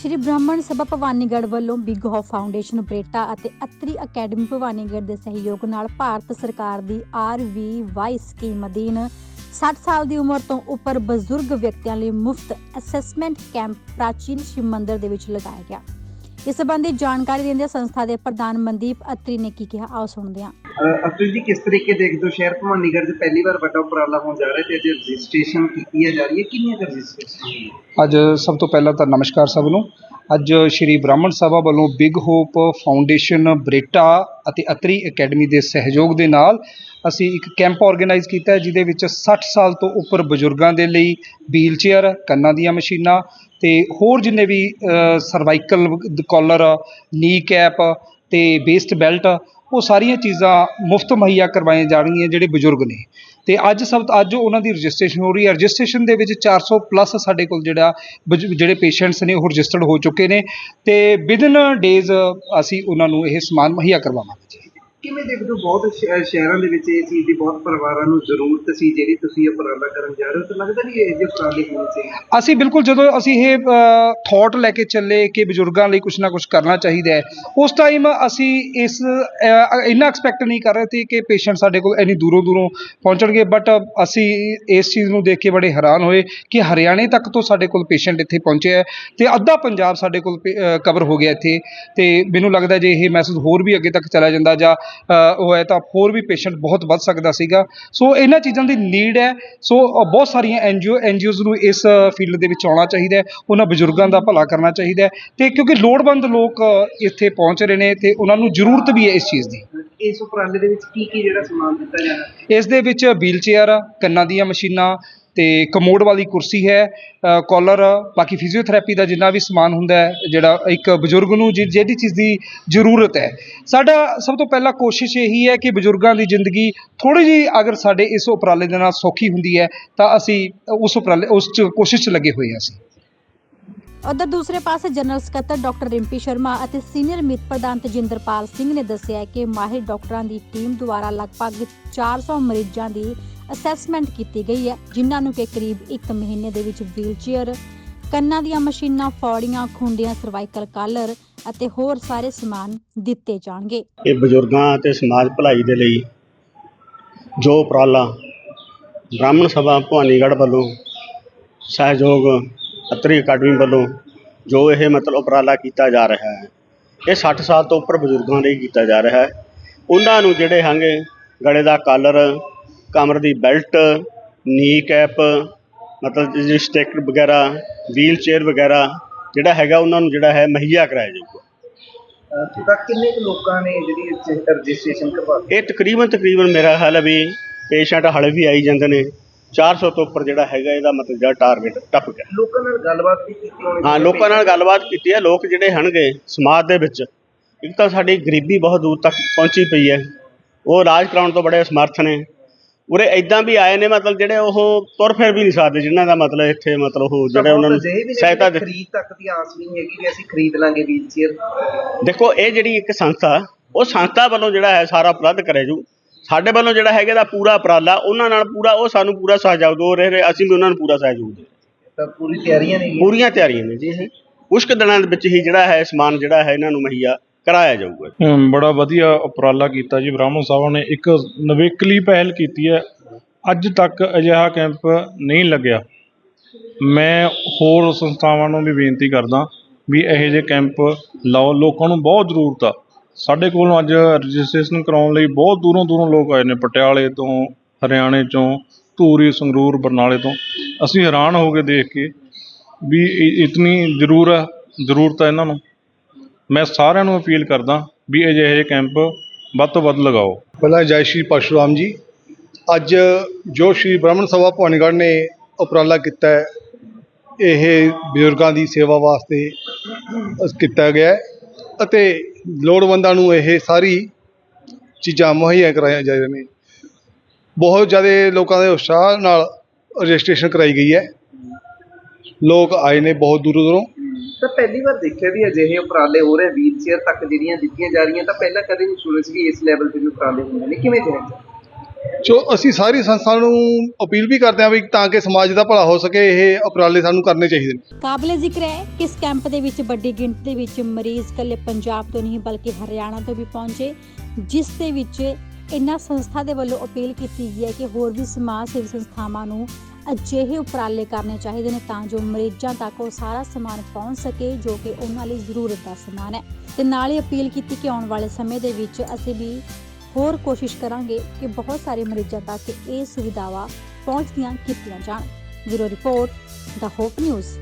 ਸ਼੍ਰੀ ਬ੍ਰਾਹਮਣ ਸਭਾ ਭਵਾਨੀਗੜ੍ਹ ਵੱਲੋਂ big hop foundation Beretta ਅਤੇ ਅਤਰੀ ਅਕੈਡਮੀ ਭਵਾਨੀਗੜ੍ਹ ਦੇ ਸਹਿਯੋਗ ਨਾਲ ਭਾਰਤ ਸਰਕਾਰ ਦੀ ਆਰਵੀਵਾਈ ਸਕੀਮ ਅਧੀਨ 60 ਸਾਲ ਦੀ ਉਮਰ ਤੋਂ ਉੱਪਰ ਬਜ਼ੁਰਗ ਵਿਅਕਤੀਆਂ ਲਈ ਮੁਫਤ ਅਸੈਸਮੈਂਟ ਕੈਂਪ ਪ੍ਰਾਚੀਨ ਸ਼ਿਵ ਮੰਦਿਰ ਦੇ ਵਿੱਚ ਲਗਾਇਆ ਗਿਆ। ਇਸ ਸੰਬੰਧੀ ਜਾਣਕਾਰੀ ਦਿੰਦੇ ਸੰਸਥਾ ਦੇ ਪ੍ਰਧਾਨ ਮਨਦੀਪ ਅਤਰੀ ਨੇ ਕੀ ਕਿਹਾ? ਆਓ ਸੁਣਦੇ ਹਾਂ। ਅਤੁਲ ਜੀ ਕਿਸ ਤਰੀਕੇ ਦੇਖਦੇ ਹੋ? ਸ਼ਹਿਰ ਭਵਾਨੀਗੜ੍ਹ 'ਚ ਪਹਿਲੀ ਵਾਰ ਵੱਡਾ ਉਪਰਾਲਾ ਹੋਣ ਜਾ ਰਿਹਾ ਤੇ ਅੱਜ ਰਜਿਸਟ੍ਰੇਸ਼ਨ ਕੀਤੀ ਜਾ ਰਹੀ ਹੈ। ਕਿੰਨੀਆਂ ਰਜਿਸਟ੍ਰੇਸ਼ਨ ਅੱਜ ਸਭ ਤੋਂ ਪਹਿਲਾਂ ਤਾਂ ਨਮਸਕਾਰ ਸਭ ਨੂੰ। ਅੱਜ ਸ਼੍ਰੀ ਬ੍ਰਾਹਮਣ ਸਭਾ ਵੱਲੋਂ ਬਿਗ ਹੋਪ ਫਾਊਂਡੇਸ਼ਨ ਬਰੇਟਾ ਅਤੇ ਅਤਰੀ ਅਕੈਡਮੀ ਦੇ ਸਹਿਯੋਗ ਦੇ ਨਾਲ ਅਸੀਂ ਇੱਕ ਕੈਂਪ ਆਰਗੇਨਾਈਜ਼ ਕੀਤਾ ਹੈ ਜਿਹਦੇ ਵਿੱਚ 60 ਸਾਲ ਤੋਂ ਉੱਪਰ ਬਜ਼ੁਰਗਾਂ ਦੇ ਲਈ ਵੀਲ ਚੇਅਰ ਕੰਨਾਂ ਦੀਆਂ ਮਸ਼ੀਨਾਂ ਅਤੇ ਹੋਰ ਜਿੰਨੇ ਵੀ ਸਰਵਾਈਕਲ ਕੋਲਰ ਨੀ ਕੈਪ ਅਤੇ ਵੇਸਟ ਬੈਲਟ ਉਹ ਸਾਰੀਆਂ ਚੀਜ਼ਾਂ ਮੁਫਤ ਮੁਹੱਈਆ ਕਰਵਾਈਆਂ ਜਾਣਗੀਆਂ ਜਿਹੜੇ ਬਜ਼ੁਰਗ ਨੇ। ਅਤੇ ਅੱਜ ਸਭ, ਅੱਜ ਉਹਨਾਂ ਦੀ ਰਜਿਸਟ੍ਰੇਸ਼ਨ ਹੋ ਰਹੀ ਹੈ। ਰਜਿਸਟ੍ਰੇਸ਼ਨ ਦੇ ਵਿੱਚ ਚਾਰ ਸੌ ਪਲੱਸ ਸਾਡੇ ਕੋਲ ਜਿਹੜਾ ਬਜ, ਜਿਹੜੇ ਪੇਸ਼ੈਂਟਸ ਨੇ ਉਹ ਰਜਿਸਟਰਡ ਹੋ ਚੁੱਕੇ ਨੇ ਅਤੇ ਵਿਦਨ ਡੇਜ਼ ਅਸੀਂ ਉਹਨਾਂ ਨੂੰ ਇਹ ਸਮਾਨ ਮੁਹੱਈਆ ਕਰਵਾਵਾਂਗੇ। ਜੀ ਕਿਵੇਂ ਦੇਖਦੇ ਹੋ? ਬਹੁਤ ਸ਼ਹਿ- ਸ਼ਹਿਰਾਂ ਦੇ ਵਿੱਚ ਇਹ ਚੀਜ਼ ਦੀ ਬਹੁਤ ਪਰਿਵਾਰਾਂ ਨੂੰ ਜ਼ਰੂਰਤ ਸੀ ਜਿਹੜੀ ਤੁਸੀਂ ਇਹ ਉਪਰਾਲਾ ਕਰਨ ਜਾ ਰਹੇ ਹੋ। ਤਾਂ ਲੱਗਦਾ ਨਹੀਂ ਇਹ ਜਿਹੇ ਉਪਰਾਲੇ ਹੋਣੇ ਚਾਹੀਦੇ ਅਸੀਂ ਬਿਲਕੁਲ ਜਦੋਂ ਅਸੀਂ ਇਹ ਥਾਟ ਲੈ ਕੇ ਚੱਲੇ ਕਿ ਬਜ਼ੁਰਗਾਂ ਲਈ ਕੁਝ ਨਾ ਕੁਝ ਕਰਨਾ ਚਾਹੀਦਾ ਹੈ ਉਸ ਟਾਈਮ ਅਸੀਂ ਇਸ ਅ, ਇੰਨਾ ਐਕਸਪੈਕਟ ਨਹੀਂ ਕਰ ਰਹੇ ਸੀ ਕਿ ਪੇਸ਼ੈਂਟ ਸਾਡੇ ਕੋਲ ਇੰਨੀ ਦੂਰੋਂ ਦੂਰੋਂ ਪਹੁੰਚਣਗੇ। ਬਟ ਅਸੀਂ ਇਸ ਚੀਜ਼ ਨੂੰ ਦੇਖ ਕੇ ਬੜੇ ਹੈਰਾਨ ਹੋਏ ਕਿ ਹਰਿਆਣੇ ਤੱਕ ਤੋਂ ਸਾਡੇ ਕੋਲ ਪੇਸ਼ੈਂਟ ਇੱਥੇ ਪਹੁੰਚਿਆ ਹੈ ਤੇ ਅੱਧਾ ਪੰਜਾਬ ਸਾਡੇ ਕੋਲ ਕਵਰ ਹੋ ਗਿਆ ਇੱਥੇ। ਤੇ ਮੈਨੂੰ ਲੱਗਦਾ ਜੇ ਇਹ ਮੈਸੇਜ ਹੋਰ ਵੀ ਅੱਗੇ ਤੱਕ ਚਲਾ ਜਾਂਦਾ ਜਾਂ ਉਹ ਹੈ ਤਾਂ ਹੋਰ ਵੀ ਪੇਸ਼ੈਂਟ ਬਹੁਤ ਵੱਧ ਸਕਦਾ ਸੀਗਾ। ਸੋ ਇਹਨਾਂ ਚੀਜ਼ਾਂ ਦੀ ਨੀਡ ਹੈ। ਸੋ ਬਹੁਤ ਸਾਰੀਆਂ ਐਨਜੀਓ ਐਨਜੀਓਜ਼ ਨੂੰ ਇਸ ਫੀਲਡ ਦੇ ਵਿੱਚ ਆਉਣਾ ਚਾਹੀਦਾ ਹੈ। ਉਹਨਾਂ ਬਜ਼ੁਰਗਾਂ ਦਾ ਭਲਾ ਕਰਨਾ ਚਾਹੀਦਾ ਹੈ। ਤੇ ਕਿਉਂਕਿ ਲੋੜਵੰਦ ਲੋਕ ਇੱਥੇ ਪਹੁੰਚ ਰਹੇ ਨੇ ਤੇ ਉਹਨਾਂ ਨੂੰ ਜ਼ਰੂਰਤ ਵੀ ਹੈ ਇਸ ਚੀਜ਼ ਦੀ। ਇਸ ਉਪਰਾਲੇ ਦੇ ਵਿੱਚ ਕੀ ਕੀ ਜਿਹੜਾ ਸਮਾਨ ਦਿੱਤਾ ਜਾਣਾ ਇਸ ਦੇ ਵਿੱਚ ਵੀਲ ਚੇਅਰ ਕੰਨਾਂ ਦੀਆਂ ਮਸ਼ੀਨਾਂ ਤੇ ਕਮੋਡ ਵਾਲੀ ਕੁਰਸੀ ਹੈ ਅ, ਕਾਲਰ ਬਾਕੀ ਫਿਜ਼ੀਓਥੈਰੇਪੀ ਦਾ ਜਿੰਨਾ ਵੀ ਸਮਾਨ ਹੁੰਦਾ ਹੈ ਜਿਹੜਾ ਇੱਕ ਬਜ਼ੁਰਗ ਨੂੰ ਜਿ- ਜਿਹੜੀ ਚੀਜ਼ ਦੀ ਜ਼ਰੂਰਤ ਹੈ। ਸਾਡਾ ਸਭ ਤੋਂ ਪਹਿਲਾਂ ਕੋਸ਼ਿਸ਼ ਇਹੀ ਹੈ ਕਿ ਬਜ਼ੁਰਗਾਂ ਦੀ ਜ਼ਿੰਦਗੀ ਥੋੜੀ ਜਿਹੀ ਅਗਰ ਸਾਡੇ ਇਸ ਉਪਰਾਲੇ ਦੇ ਨਾਲ ਸੌਖੀ ਹੁੰਦੀ ਹੈ ਤਾਂ ਅਸੀਂ ਉਸ ਉਪਰਾਲੇ ਉਸ 'ਚ ਕੋਸ਼ਿਸ਼ 'ਚ ਲੱਗੇ ਹੋਏ ਹਾਂ ਅਸੀਂ। ਉਧਰ ਦੂਸਰੇ ਪਾਸੇ ਜਨਰਲ ਸਕੱਤਰ ਡਾਕਟਰ ਰਿੰਪੀ ਸ਼ਰਮਾ ਅਤੇ ਸੀਨੀਅਰ ਮੀਤ ਪ੍ਰਧਾਨ ਤਜਿੰਦਰਪਾਲ ਸਿੰਘ ਨੇ ਦੱਸਿਆ ਕਿ ਮਾਹਿਰ ਡਾਕਟਰਾਂ ਦੀ ਟੀਮ ਦੁਆਰਾ ਲਗਭਗ 400 ਮਰੀਜ਼ਾਂ ਦੀ ਅਸੈਸਮੈਂਟ ਕੀਤੀ ਗਈ ਹੈ, ਜਿਨ੍ਹਾਂ ਨੂੰ ਕਿ ਕਰੀਬ 1 ਮਹੀਨੇ ਦੇ ਵਿੱਚ ਵੀਲਚੇਅਰ ਕੰਨਾਂ ਦੀਆਂ ਮਸ਼ੀਨਾਂ, ਫੌੜੀਆਂ, ਖੁੰਡੀਆਂ ਸਰਵਾਈਕਲ ਕਾਲਰ ਅਤੇ ਹੋਰ ਸਾਰੇ ਸਮਾਨ ਦਿੱਤੇ ਜਾਣਗੇ। ਇਹ ਬਜ਼ੁਰਗਾਂ ਅਤੇ ਸਮਾਜ ਭਲਾਈ ਦੇ ਲਈ ਜੋ ਉਪਰਾਲਾ ਬ੍ਰਾਹਮਣ ਸਭਾ ਭਵਾਨੀਗੜ੍ਹ ਵੱਲੋਂ ਸਹਿਯੋਗ ਅਤਰੀ ਅਕੈਡਮੀ ਵੱਲੋਂ ਜੋ ਇਹ ਮਤਲਬ ਉਪਰਾਲਾ ਕੀਤਾ ਜਾ ਰਿਹਾ ਹੈ, ਇਹ 60 ਸਾਲ ਤੋਂ ਉੱਪਰ ਬਜ਼ੁਰਗਾਂ ਲਈ ਕੀਤਾ ਜਾ ਰਿਹਾ ਹੈ। ਉਹਨਾਂ ਨੂੰ ਜਿਹੜੇ ਹੈਗੇ ਗਲੇ ਦਾ ਕਾਲਰ ਕਮਰ ਦੀ ਬੈਲਟ ਨੀ ਕੈਪ ਮਤਲਬ ਜਿਹੜੀ ਸਟਿਕ ਵਗੈਰਾ ਵੀਲ ਚੇਅਰ ਵਗੈਰਾ ਜਿਹੜਾ ਹੈਗਾ ਉਹਨਾਂ ਨੂੰ ਜਿਹੜਾ ਹੈ ਮੁਹੱਈਆ ਕਰਾਇਆ ਜਾਊਗਾ। ਤਾਂ ਕਿੰਨੇ ਕੁ ਲੋਕਾਂ ਨੇ ਜਿਹੜੀ ਇਸ ਰਜਿਸਟ੍ਰੇਸ਼ਨ ਕਰਵਾਈ ਇਹ ਤਕਰੀਬਨ ਤਕਰੀਬਨ ਮੇਰਾ ਖਿਆਲ ਹੈ ਵੀ ਪੇਸ਼ੈਂਟ ਹਲੇ ਵੀ ਆਈ ਜਾਂਦੇ ਨੇ। 400 ਤੋਂ ਉੱਪਰ ਜਿਹੜਾ ਹੈਗਾ ਇਹਦਾ ਮਤਲਬ ਜਿਹੜਾ ਟਾਰਗੇਟ ਟੱਪ ਗਿਆ। ਲੋਕਾਂ ਨਾਲ ਗੱਲਬਾਤ ਵੀ ਕੀਤੀ ਹੋਣੀ ਹਾਂ ਲੋਕਾਂ ਨਾਲ ਗੱਲਬਾਤ ਕੀਤੀ ਹੈ। ਲੋਕ ਜਿਹੜੇ ਹਨਗੇ ਸਮਾਜ ਦੇ ਵਿੱਚ ਇੱਕ ਤਾਂ ਸਾਡੀ ਗਰੀਬੀ ਬਹੁਤ ਦੂਰ ਤੱਕ ਪਹੁੰਚੀ ਪਈ ਹੈ। ਉਹ ਇਲਾਜ ਕਰਾਉਣ ਤੋਂ ਬੜੇ ਅਸਮਰਥ ਨੇ। ਉਰੇ ਐਦਾਂ ਵੀ ਆਏ ਨੇ ਮਤਲਬ ਜਿਹੜੇ ਉਹ ਤੁਰ ਫਿਰ ਵੀ ਨਹੀਂ ਸਕਦੇ ਜਿਨ੍ਹਾਂ ਦਾ ਮਤਲਬ ਇੱਥੇ ਮਤਲਬ ਉਹ ਜਿਹੜੇ ਉਹਨਾਂ ਨੂੰ ਸਹਾਇਤਾ ਦਿੱਤੀ ਖਰੀਦ ਤੱਕ ਦੀ ਆਸ ਨਹੀਂ ਹੈਗੀ ਵੀ ਅਸੀਂ ਖਰੀਦ ਲਾਂਗੇ ਵੀਲਚੇਅਰ ਦੇਖੋ ਇਹ ਜਿਹੜੀ ਇੱਕ ਸੰਸਥਾ ਉਹ ਸੰਸਥਾ ਵੱਲੋਂ ਜਿਹੜਾ ਹੈ ਸਾਰਾ ਉਪਲਬਧ ਕਰਿਆ ਜੂ ਸਾਡੇ ਵੱਲੋਂ ਜਿਹੜਾ ਹੈਗਾ ਦਾ ਪੂਰਾ ਉਪਰਾਲਾ ਉਹਨਾਂ ਨਾਲ ਪੂਰਾ ਉਹ ਸਾਨੂੰ ਪੂਰਾ ਸਹਿਯੋਗ ਦੇ ਰਹੇ ਅਸੀਂ ਵੀ ਉਹਨਾਂ ਨੂੰ ਪੂਰਾ ਸਹਿਯੋਗ ਦੇ। ਤਾਂ ਪੂਰੀ ਤਿਆਰੀਆਂ ਨੇ ਪੂਰੀਆਂ ਤਿਆਰੀਆਂ ਨੇ ਜੀ ਇਹ। ਕੁਝ ਕੁ ਦਿਨਾਂ ਦੇ ਵਿੱਚ ਹੀ ਜਿਹੜਾ ਹੈ ਸਮਾਨ ਜਿਹੜਾ ਹੈ ਇਹਨਾਂ ਨੂੰ ਮੁਹੱਈਆ ਕਰਾਇਆ ਜਾਊਗਾ ਅਮ ਬੜਾ ਵਧੀਆ ਉਪਰਾਲਾ ਕੀਤਾ ਜੀ। ਬ੍ਰਾਹਮਣ ਸਾਹਿਬਾਂ ਨੇ ਇੱਕ ਨਵੇਕਲੀ ਪਹਿਲ ਕੀਤੀ ਹੈ। ਅੱਜ ਤੱਕ ਅਜਿਹਾ ਕੈਂਪ ਨਹੀਂ ਲੱਗਿਆ। ਮੈਂ ਹੋਰ ਸੰਸਥਾਵਾਂ ਨੂੰ ਵੀ ਬੇਨਤੀ ਕਰਦਾ ਵੀ ਇਹੋ ਜਿਹੇ ਕੈਂਪ ਲਾਓ। ਲੋਕਾਂ ਨੂੰ ਬਹੁਤ ਜ਼ਰੂਰਤ ਆ। ਸਾਡੇ ਕੋਲੋਂ ਅੱਜ ਰਜਿਸਟ੍ਰੇਸ਼ਨ ਕਰਾਉਣ ਲਈ ਬਹੁਤ ਦੂਰੋਂ ਦੂਰੋਂ ਲੋਕ ਆਏ ਨੇ। ਪਟਿਆਲੇ ਤੋਂ, ਹਰਿਆਣੇ ਤੋਂ ਧੂਰੀ, ਸੰਗਰੂਰ, ਬਰਨਾਲੇ ਤੋਂ। ਅਸੀਂ ਹੈਰਾਨ ਹੋ ਕੇ ਦੇਖ ਕੇ ਵੀ ਇ- ਇਤਨੀ ਜ਼ਰੂਰ ਹੈ ਜ਼ਰੂਰਤ ਆ ਇਹਨਾਂ ਨੂੰ। ਮੈਂ ਸਾਰਿਆਂ ਨੂੰ ਅਪੀਲ ਕਰਦਾ ਵੀ ਅਜਿਹੇ ਜਿਹੇ ਕੈਂਪ ਵੱਧ ਤੋਂ ਵੱਧ ਲਗਾਓ। ਪਹਿਲਾਂ ਜੈ ਸ਼੍ਰੀ ਪਰਸ਼ੁਰਾਮ ਜੀ, ਅੱਜ ਜੋ ਸ਼੍ਰੀ ਬ੍ਰਾਹਮਣ ਸਭਾ ਭਵਾਨੀਗੜ੍ਹ ਨੇ ਉਪਰਾਲਾ ਕੀਤਾ ਹੈ, ਇਹ ਬਜ਼ੁਰਗਾਂ ਦੀ ਸੇਵਾ ਵਾਸਤੇ ਕੀਤਾ ਗਿਆ ਅਤੇ ਲੋੜਵੰਦਾਂ ਨੂੰ ਇਹ ਸਾਰੀ ਚੀਜ਼ਾਂ ਮੁਹੱਈਆ ਕਰਾਈਆਂ ਜਾ ਰਹੀਆਂ ਨੇ। ਬਹੁਤ ਜ਼ਿਆਦਾ ਲੋਕਾਂ ਦੇ ਉਤਸ਼ਾਹ ਨਾਲ ਰਜਿਸਟ੍ਰੇਸ਼ਨ ਕਰਾਈ ਗਈ ਹੈ। ਲੋਕ ਆਏ ਨੇ ਬਹੁਤ ਦੂਰੋਂ ਦੂਰੋਂ। ਤਾਂ ਪਹਿਲੀ ਵਾਰ ਦੇਖਿਆ ਵੀ ਅਜਿਹੇ ਉਪਰਾਲੇ ਹੋ ਰਹੇ ਵੀਲਚੇਅਰ ਤੱਕ ਜਿਹੜੀਆਂ ਦਿੱਤੀਆਂ ਜਾ ਰਹੀਆਂ ਤਾਂ ਪਹਿਲਾਂ ਕਦੇ ਨਹੀਂ ਸੁਣੇ ਸੀ ਵੀ ਇਸ ਲੈਵਲ ਤੇ ਵੀ ਉਪਰਾਲੇ ਹੁੰਦੇ ਨੇ। ਕਿਵੇਂ ਜਾਣਦੇ ਸੋ ਅਸੀਂ ਸਾਰੀ ਸੰਸਥਾ ਨੂੰ ਅਪੀਲ ਵੀ ਕਰਦੇ ਹਾਂ ਵੀ ਤਾਂ ਕਿ ਸਮਾਜ ਦਾ ਭਲਾ ਹੋ ਸਕੇ ਇਹ ਉਪਰਾਲੇ ਸਾਨੂੰ ਕਰਨੇ ਚਾਹੀਦੇ ਨੇ। ਕਾਬਲੇ ਜ਼ਿਕਰ ਹੈ ਕਿ ਇਸ ਕੈਂਪ ਦੇ ਵਿੱਚ ਵੱਡੀ ਗਿਣਤੀ ਦੇ ਵਿੱਚ ਮਰੀਜ਼ ਕੱਲੇ ਪੰਜਾਬ ਤੋਂ ਨਹੀਂ ਬਲਕਿ ਹਰਿਆਣਾ ਤੋਂ ਵੀ ਪਹੁੰਚੇ ਜਿਸ ਦੇ ਵਿੱਚ ਇਨ੍ਹਾਂ ਸੰਸਥਾ ਦੇ ਵੱਲੋਂ ਅਪੀਲ ਕੀਤੀ ਗਈ ਹੈ ਕਿ ਹੋਰ ਵੀ ਸਮਾਜ ਸੇਵੀ ਸੰਸਥਾਵਾਂ ਨੂੰ ਅਜਿਹੇ ਉਪਰਾਲੇ ਕਰਨੇ ਚਾਹੀਦੇ ਨੇ ਤਾਂ ਜੋ ਮਰੀਜ਼ਾਂ ਤੱਕ ਉਹ ਸਾਰਾ ਸਮਾਨ ਪਹੁੰਚ ਸਕੇ, ਜੋ ਕਿ ਉਹਨਾਂ ਲਈ ਜ਼ਰੂਰਤ ਦਾ ਸਮਾਨ ਹੈ। ਤੇ ਨਾਲ ਹੀ ਅਪੀਲ ਕੀਤੀ ਕਿ ਆਉਣ ਵਾਲੇ ਸਮੇਂ ਦੇ ਵਿੱਚ ਅਸੀਂ ਵੀ ਹੋਰ ਕੋਸ਼ਿਸ਼ ਕਰਾਂਗੇ ਕਿ ਬਹੁਤ ਸਾਰੇ ਮਰੀਜ਼ਾਂ ਤੱਕ ਇਹ ਸੁਵਿਧਾਵਾਂ ਪਹੁੰਚਦੀਆਂ ਕੀਤੀਆਂ ਜਾਣ। Bureau report, the hope news.